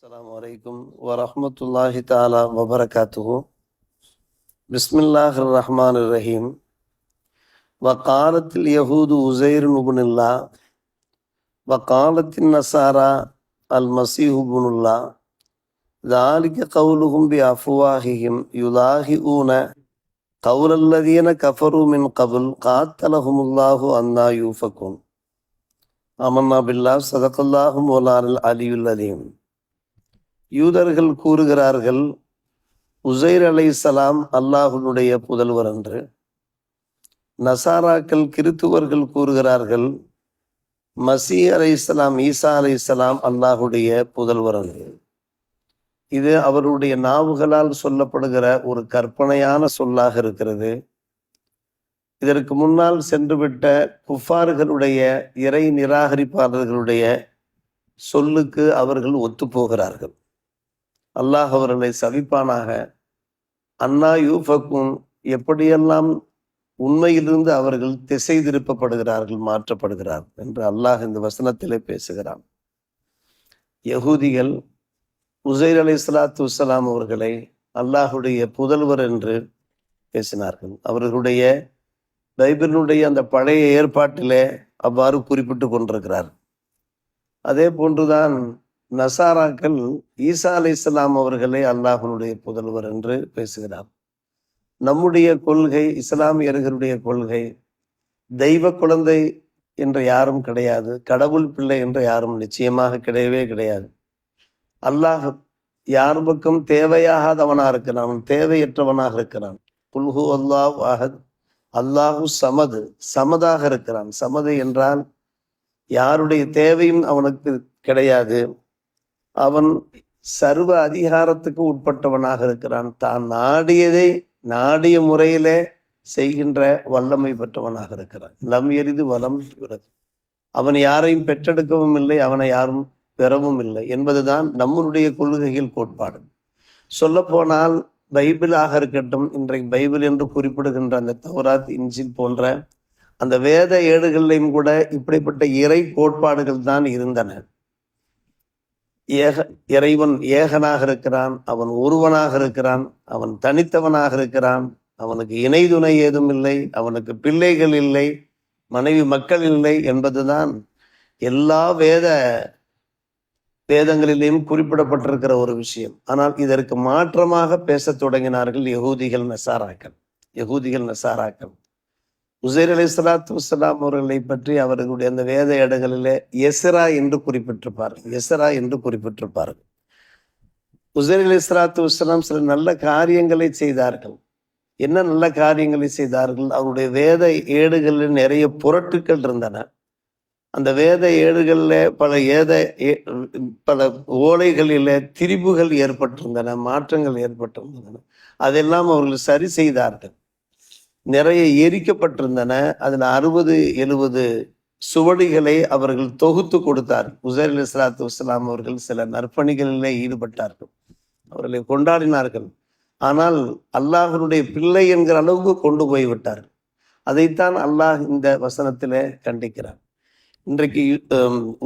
السلام عليكم ورحمة الله تعالى وبركاته. بسم الله الرحمن الرحيم. وقالت اليهود عزير بن الله وقالت النصارى المسيح بن الله ذلك قولهم بأفواههم يضاهئون قول الذين كفروا من قبل قاتلهم الله أنا يوفكون. آمنا بالله صدق الله مولانا العلي العظيم. யூதர்கள் கூறுகிறார்கள் உசைர் அலைசலாம் அல்லாஹுனுடைய புதல்வர் என்று. நசாராக்கள் கிறித்துவர்கள் கூறுகிறார்கள் மசீ அலைசலாம் ஈசா அலைசலாம் அல்லாஹுடைய புதல்வர் என்று. இது அவருடைய நாவுகளால் சொல்லப்படுகிற ஒரு கற்பனையான சொல்லாக இருக்கிறது. இதற்கு முன்னால் சென்றுவிட்ட குஃபார்களுடைய இறை நிராகரிப்பாளர்களுடைய சொல்லுக்கு அவர்கள் ஒத்துப்போகிறார்கள். அல்லாஹ் அவர்களை சவிப்பானாக அண்ணா யூஃபக்கும் எப்படியெல்லாம் உண்மையிலிருந்து அவர்கள் திசை திருப்பப்படுகிறார்கள் மாற்றப்படுகிறார்கள் என்று அல்லாஹ் இந்த வசனத்திலே பேசுகிறான். யகூதிகள் உசைர் அலி சலாத்து வலாம் அவர்களை அல்லாஹுடைய புதல்வர் என்று பேசினார்கள். அவர்களுடைய பைபிளினுடைய அந்த பழைய ஏற்பாட்டிலே அவ்வாறு குறிப்பிட்டு கொண்டிருக்கிறார். அதே போன்றுதான் நசாராக்கள் ஈசா அலி இஸ்லாம் அவர்களே அல்லாஹனுடைய புதல்வர் என்று பேசுகிறார். நம்முடைய கொள்கை இஸ்லாமியர்களுடைய கொள்கை தெய்வ குழந்தை என்று யாரும் கிடையாது கடவுள் பிள்ளை என்று யாரும் நிச்சயமாக கிடையவே கிடையாது. அல்லாஹ் யார் பக்கம் தேவையாகாதவனாக இருக்கிறான் அவன் தேவையற்றவனாக இருக்கிறான். புல்ஹு அல்லாஹ் அஹத் அல்லாஹு சமது சமதாக இருக்கிறான். சமது என்றால் யாருடைய தேவையும் அவனுக்கு கிடையாது. அவன் சர்வ அதிகாரத்துக்கு உட்பட்டவனாக இருக்கிறான். தான் நாடியதை நாடிய முறையிலே செய்கின்ற வல்லமை பெற்றவனாக இருக்கிறான். லம் எரிது வலம் அவன் யாரையும் பெற்றெடுக்கவும் இல்லை அவனை யாரும் பெறவும் இல்லை என்பதுதான் நம்மளுடைய கொள்கைகள் கோட்பாடு. சொல்ல போனால் பைபிளாக இருக்கட்டும் இன்றைக்கு பைபிள் என்று குறிப்பிடுகின்ற அந்த தௌராத் இன்ஜில் போன்ற அந்த வேத ஏடுகளிலும் கூட இப்படிப்பட்ட இறை கோட்பாடுகள் தான் இருந்தன. ஏக இறைவன் ஏகனாக இருக்கிறான் அவன் ஒருவனாக இருக்கிறான் அவன் தனித்தவனாக இருக்கிறான் அவனுக்கு இணை துணை ஏதும் இல்லை அவனுக்கு பிள்ளைகள் இல்லை மனைவி மக்கள் இல்லை என்பதுதான் எல்லா வேத வேதங்களிலேயும் குறிப்பிடப்பட்டிருக்கிற ஒரு விஷயம். ஆனால் இதற்கு மாற்றமாக பேசத் தொடங்கினார்கள் யகூதிகள் நசாராக்கள். யகூதிகள் நசாராக்கள். உசைர் அலி சலாத்து வலாம் அவர்களை பற்றி அவர்களுடைய அந்த வேத இடங்களிலே எசரா என்று குறிப்பிட்டிருப்பார்கள் எசரா என்று குறிப்பிட்டிருப்பார்கள் உசைர் அலி சலாத்து வலாம் சில நல்ல காரியங்களை செய்தார்கள். என்ன நல்ல காரியங்களை செய்தார்கள்? அவருடைய வேத ஏடுகளில் நிறைய புரட்டுக்கள் இருந்தன. அந்த வேத ஏடுகளில் பல ஏத பல ஓலைகளில் திரிபுகள் ஏற்பட்டிருந்தன மாற்றங்கள் ஏற்பட்டிருந்தன. அதெல்லாம் அவர்கள் சரி செய்தார்கள். நிறைய எரிக்கப்பட்டிருந்தன. அதில் அறுபது எழுபது சுவடிகளை அவர்கள் தொகுத்து கொடுத்தார். உசைர் அலி சலாத்து வஸ்லாம் அவர்கள் சில நற்பணிகளிலே ஈடுபட்டார்கள். அவர்களை கொண்டாடினார்கள். ஆனால் அல்லாஹனுடைய பிள்ளை என்கிற அளவுக்கு கொண்டு போய் அதைத்தான் அல்லாஹ் இந்த வசனத்தில் கண்டிக்கிறார். இன்றைக்கு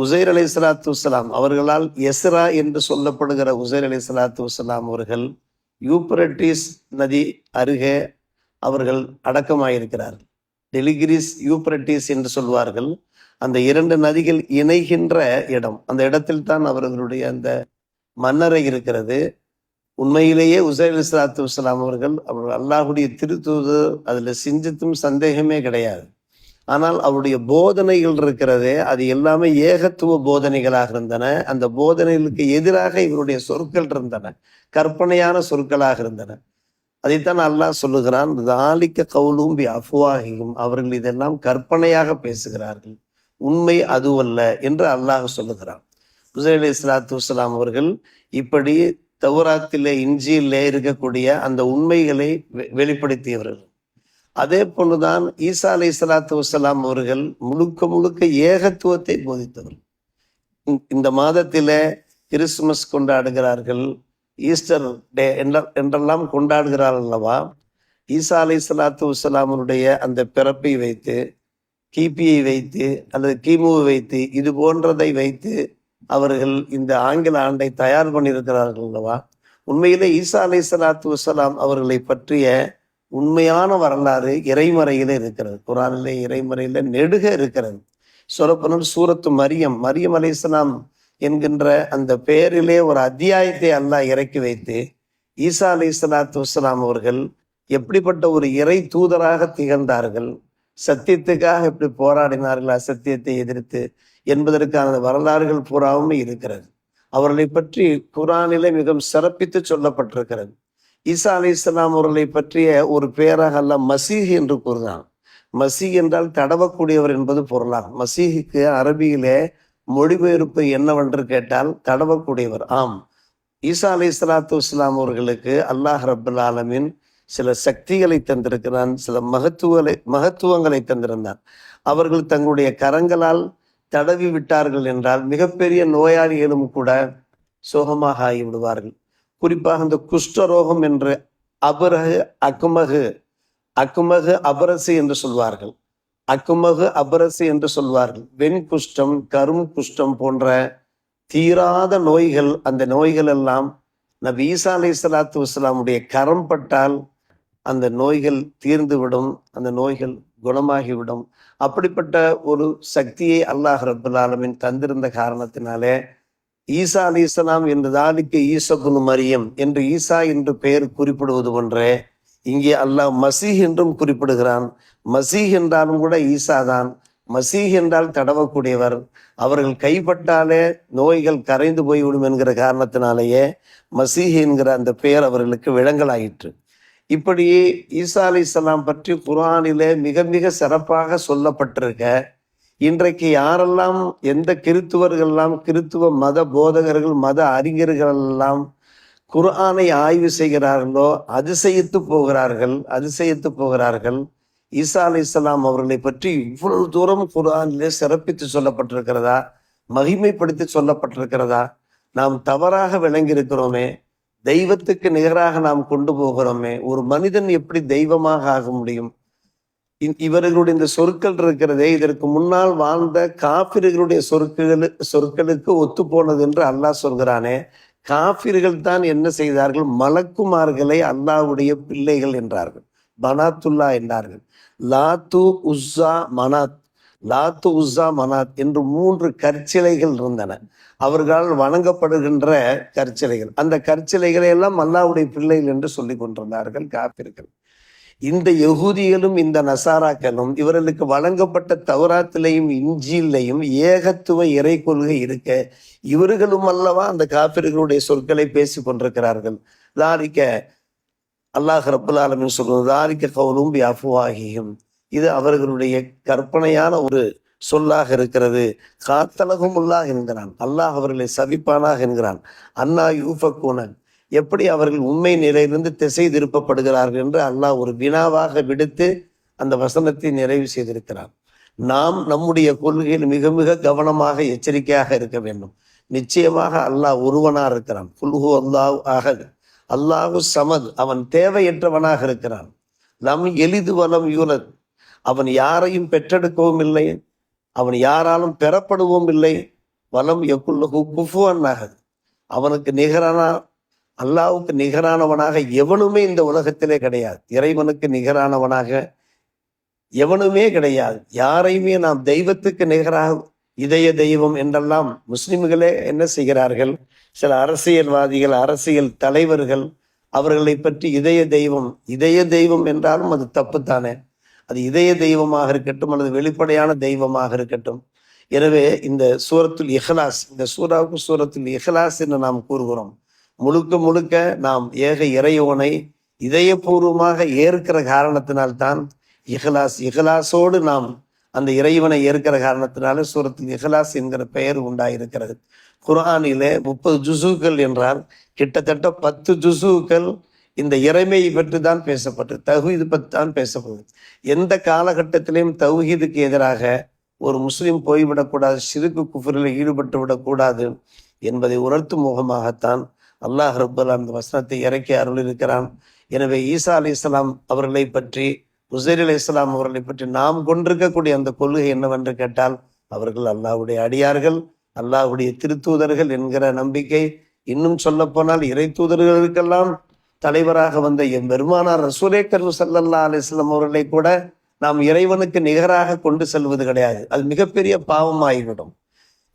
உசைர் அலி சலாத்து வலாம் அவர்களால் எஸ்ரா என்று சொல்லப்படுகிற உசைர் அலி சலாத்து வலாம் அவர்கள் யூப்ரட்டிஸ் நதி அருகே அவர்கள் அடக்கமாயிருக்கிறார்கள். டெலிகிரிஸ் யூப்ரட்டிஸ் என்று சொல்வார்கள். அந்த இரண்டு நதிகள் இணைகின்ற இடம். அந்த இடத்தில் தான் அவர்களுடைய அந்த மன்னரை இருக்கிறது. உண்மையிலேயே உசைல் இஸ்லாத்து இஸ்லாம் அவர்கள் அவர்கள் அல்லாஹுடைய திருத்தூது அதில் சிந்தித்தும் சந்தேகமே கிடையாது. ஆனால் அவருடைய போதனைகள் இருக்கிறதே அது எல்லாமே ஏகத்துவ போதனைகளாக இருந்தன. அந்த போதனைகளுக்கு எதிராக இவருடைய சொற்கள் இருந்தன. கற்பனையான சொற்களாக இருந்தன. அதைத்தான் அல்லாஹ் சொல்லுகிறான் தாலிக்க கவுலும் பி அஃப்வாகியும் அவர்கள் இதெல்லாம் கற்பனையாக பேசுகிறார்கள். உண்மை அதுவல்ல என்று அல்லாஹ் சொல்லுகிறான். உசை அலி இஸ்லாத்து வலாம் அவர்கள் இப்படி தௌராத்திலே இஞ்சியிலே இருக்கக்கூடிய அந்த உண்மைகளை வெளிப்படுத்தியவர்கள். அதே போன்றுதான் ஈசா அலி இஸ்லாத்து வலாம் அவர்கள் முழுக்க முழுக்க ஏகத்துவத்தை போதித்தவர் இந்த மாதத்தில கிறிஸ்துமஸ் கொண்டாடுகிறார்கள். ஈஸ்டர் டே என்றெல்லாம் கொண்டாடுகிறார் அல்லவா? ஈசா அலை சலாத்து வலாமனுடைய அந்த பிறப்பை வைத்து கிபியை வைத்து அல்லது கிமுவை வைத்து இது போன்றதை வைத்து அவர்கள் இந்த ஆங்கில ஆண்டை தயார் பண்ணியிருக்கிறார்கள் அல்லவா? உண்மையிலே ஈசா அலை சலாத்து வலாம் அவர்களை பற்றிய உண்மையான வரலாறு இறைமறையில இருக்கிறது. குரானிலே இறைமறையில நெடுக இருக்கிறது. சொல்லப்போனால் சூரத்து மரியம் மரியம் அலைசலாம் என்கின்ற அந்த பெயரிலே ஒரு அத்தியாயத்தை அல்லாஹ் இறக்கி வைத்து ஈசா அலி இஸ்லாத்து வஸ்லாம் அவர்கள் எப்படிப்பட்ட ஒரு இறை தூதராக திகழ்ந்தார்கள்? சத்தியத்துக்காக எப்படி போராடினார்கள்? அசத்தியத்தை எதிர்த்து என்பதற்கான வரலாறுகள் பூராவும் இருக்கிறது. அவர்களை பற்றி குரானிலே மிகவும் சிறப்பித்து சொல்லப்பட்டிருக்கிறது. ஈசா அலி இஸ்லாம் அவர்களை பற்றிய ஒரு பெயராக அல்ல மசீஹ் என்று கூறுகிறான். மசீஹ் என்றால் தடவக்கூடியவர் என்பது பொருளாகும். மசீஹுக்கு அரபியிலே மொழிபெயர்ப்பு என்னவென்று கேட்டால் தடவக்கூடியவர் ஆம். ஈசா அலி இஸ்லாத்து இஸ்லாம் அவர்களுக்கு அல்லாஹ் ரபுல் ஆலமின் சில சக்திகளை தந்திருக்கிறான் சில மகத்துவங்களை மகத்துவங்களை தந்திருந்தான். அவர்கள் தங்களுடைய கரங்களால் தடவி விட்டார்கள் என்றால் மிகப்பெரிய நோயாளிகளும் கூட சோகமாக ஆகிவிடுவார்கள். குறிப்பாக இந்த குஷ்டரோகம் என்று அபரகு அக்குமகு அக்குமகு அபரசு என்று சொல்வார்கள். அக்குமகு அபரசு என்று சொல்வார்கள். வெண் குஷ்டம் கரும் குஷ்டம் போன்ற தீராத நோய்கள் அந்த நோய்கள் எல்லாம் நபி ஈசா அலை சலாத்து வஸ்லாமுடைய கரம் பட்டால் அந்த நோய்கள் தீர்ந்துவிடும் அந்த நோய்கள் குணமாகிவிடும். அப்படிப்பட்ட ஒரு சக்தியை அல்லாஹ் ரபுல் ஆலமின் தந்திருந்த காரணத்தினாலே ஈசா அலி இஸ்லாம் என்று தாலிக்கு ஈசகுனு மரியம் என்று ஈசா என்று பெயர் குறிப்பிடுவது போன்றே இங்கே அல்லாஹ் மசீஹ் என்றும் குறிப்பிடுகிறான். மசீஹ் என்றாலும் கூட ஈசா தான். மசீஹ் என்றால் தடவக்கூடியவர். அவர்கள் கைப்பட்டாலே நோய்கள் கரைந்து போய்விடும் என்கிற காரணத்தினாலேயே மசீஹ் என்கிற அந்த பெயர் அவர்களுக்கு விளங்கலாயிற்று. இப்படி ஈசா அலி இஸ்லாம் பற்றி குரானிலே மிக மிக சிறப்பாக சொல்லப்பட்டிருக்க இன்றைக்கு யாரெல்லாம் எந்த கிறித்துவர்கள்லாம் கிறித்துவ மத போதகர்கள் மத அறிஞர்கள் எல்லாம் குர்ஆனை ஆய்வு செய்கிறார்களோ அதிசயித்து போகிறார்கள் அதிசயித்து போகிறார்கள். ஈசா அலி இஸ்லாம் அவர்களை பற்றி இவ்வளவு தூரம் குர்ஆனிலே சிறப்பித்து சொல்லப்பட்டிருக்கிறதா? மகிமைப்படுத்தி சொல்லப்பட்டிருக்கிறதா? நாம் தவறாக விளங்கியிருக்கிறோமே தெய்வத்துக்கு நிகராக நாம் கொண்டு போகிறோமே ஒரு மனிதன் எப்படி தெய்வமாக ஆக முடியும்? இவர்களுடைய இந்த சொற்கள் இருக்கிறதே இதற்கு முன்னால் வாழ்ந்த காபிர்களுடைய சொற்கள் சொற்களுக்கு ஒத்து போனது என்று அல்லாஹ் சொல்கிறானே காபிர்கள் தான் என்ன செய்தார்கள்? மலக்குமார்களை அல்லாவுடைய பிள்ளைகள் என்றார்கள். பனாத்துல்லா என்றார்கள். லாத்து உஸ்ஸா மனாத். லாத்து உஸ்ஸா மனாத் என்று மூன்று கற்சிலைகள் இருந்தன. அவர்களால் வணங்கப்படுகின்ற கற்சிலைகள். அந்த கற்சிலைகளை எல்லாம் அல்லாவுடைய பிள்ளைகள் என்று சொல்லிக் கொண்டிருந்தார்கள் காப்பிர்கள் இந்த யகுதிகளும் இந்த நசாராக்களும் இவர்களுக்கு வழங்கப்பட்ட தௌராத்திலையும் இஞ்சிலையும் ஏகத்துவ இறை கொள்கை இருக்க இவர்களும் அல்லவா அந்த காப்பிர்களுடைய சொற்களை பேசி கொண்டிருக்கிறார்கள். தாரிக்க அல்லாஹ் ரபுல் ஆலமின் சொல்வது தாரிக்க கவுலும் அஃபுவாகியும் இது அவர்களுடைய கற்பனையான ஒரு சொல்லாக இருக்கிறது. காத்தலகும் உள்ளாக என்கிறான். அல்லாஹ் அவர்களை சவிப்பானாக என்கிறான். அண்ணா யூஃபக்கூனன். எப்படி அவர்கள் உண்மை நிலையிலிருந்து திசை திருப்பப்படுகிறார்கள் என்று அல்லாஹ் ஒரு வினாவாக விடுத்து அந்த வசனத்தை நிறைவு செய்திருக்கிறார் நாம் நம்முடைய கொள்கையில் மிக மிக கவனமாக எச்சரிக்கையாக இருக்க வேண்டும். நிச்சயமாக அல்லாஹ் ஒருவனாக இருக்கிறான். குல்ஹு அல்லாஹ் ஆக அல்லாஹு சமத். அவன் தேவையற்றவனாக இருக்கிறான். நம் எளிது வலம் யூலத். அவன் யாரையும் பெற்றெடுக்கவும் இல்லை. அவன் யாராலும் பெறப்படுவோம் இல்லை. வலம் எக்குள்ளகு குஃபுவனாக அவனுக்கு நிகரான அல்லாவுக்கு நிகரானவனாக எவனுமே இந்த உலகத்திலே கிடையாது. இறைவனுக்கு நிகரானவனாக எவனுமே கிடையாது. யாரையுமே நாம் தெய்வத்துக்கு நிகராக இதய தெய்வம் என்றெல்லாம் முஸ்லிம்களே என்ன செய்கிறார்கள்? சில அரசியல்வாதிகள் அரசியல் தலைவர்கள் அவர்களை பற்றி இதய தெய்வம் இதய தெய்வம் என்றாலும் அது தப்புத்தானே. அது இதய தெய்வமாக இருக்கட்டும் அல்லது வெளிப்படையான தெய்வமாக இருக்கட்டும். எனவே இந்த சூரத்துல் இஹ்லாஸ் இந்த சூறாவுக்கு சூரத்துல் இஹ்லாஸ் என்று நாம் கூறுகிறோம். முழுக்க முழுக்க நாம் ஏக இறையோனை இதயபூர்வமாக ஏற்கிற காரணத்தினால்தான் இஹ்லாஸ் இஹ்லாஸோடு நாம் அந்த இறைவனை ஏற்கிற காரணத்தினால சூரத்தில் இஹ்லாஸ் என்கிற பெயர் உண்டாயிருக்கிறது. குர்ஆனிலே முப்பது ஜுசுக்கள் என்றால் கிட்டத்தட்ட பத்து ஜுசுக்கள் இந்த இறைமையை பற்றி தான் பேசப்பட்டு தகுதி பற்றி தான் பேசப்படுது எந்த காலகட்டத்திலையும் தௌஹீதுக்கு எதிராக ஒரு முஸ்லீம் போய்விடக்கூடாது சிறுக்கு குஃபரில் ஈடுபட்டு விடக்கூடாது என்பதை உணர்த்தும் முகமாகத்தான் அல்லாஹ் ரப்பல் அந்த வசனத்தை இறக்கி அருள் இருக்கிறான் எனவே ஈசா அலி இஸ்லாம் அவர்களை பற்றி உசைர் அலி இஸ்லாம் அவர்களை பற்றி நாம் கொண்டிருக்கக்கூடிய அந்த கொள்கை என்னவென்று கேட்டால் அவர்கள் அல்லாஹ்வுடைய அடியார்கள் அல்லாஹ்வுடைய திருத்தூதர்கள் என்கிற நம்பிக்கை. இன்னும் சொல்லப்போனால் இறை தூதர்களுக்கெல்லாம் தலைவராக வந்த என் பெருமானார் ரசூலே கரு சல்லல்லா அலிஸ்லாம் அவர்களை கூட நாம் இறைவனுக்கு நிகராக கொண்டு செல்வது கிடையாது. அது மிகப்பெரிய பாவமாகிவிடும்.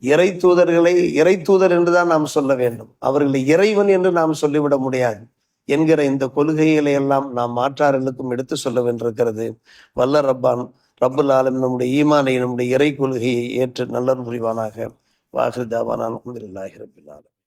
இறை தூதர்களை இறை தூதர் என்றுதான் நாம் சொல்ல வேண்டும். அவர்களை இறைவன் என்று நாம் சொல்லிவிட முடியாது. என்கிற இந்த கொள்கைகளை எல்லாம் நாம் மாற்றார்களுக்கும் எடுத்து சொல்ல வேண்டியிருக்கிறது. வல்ல ரப்பான் ரப்புல் ஆலம் நம்முடைய ஈமானை நம்முடைய இறை கொள்கையை ஏற்று நல்ல புரிவானாக. வாஹிர் அலமதுல்லாஹி அல்ஹம்துலில்லாஹி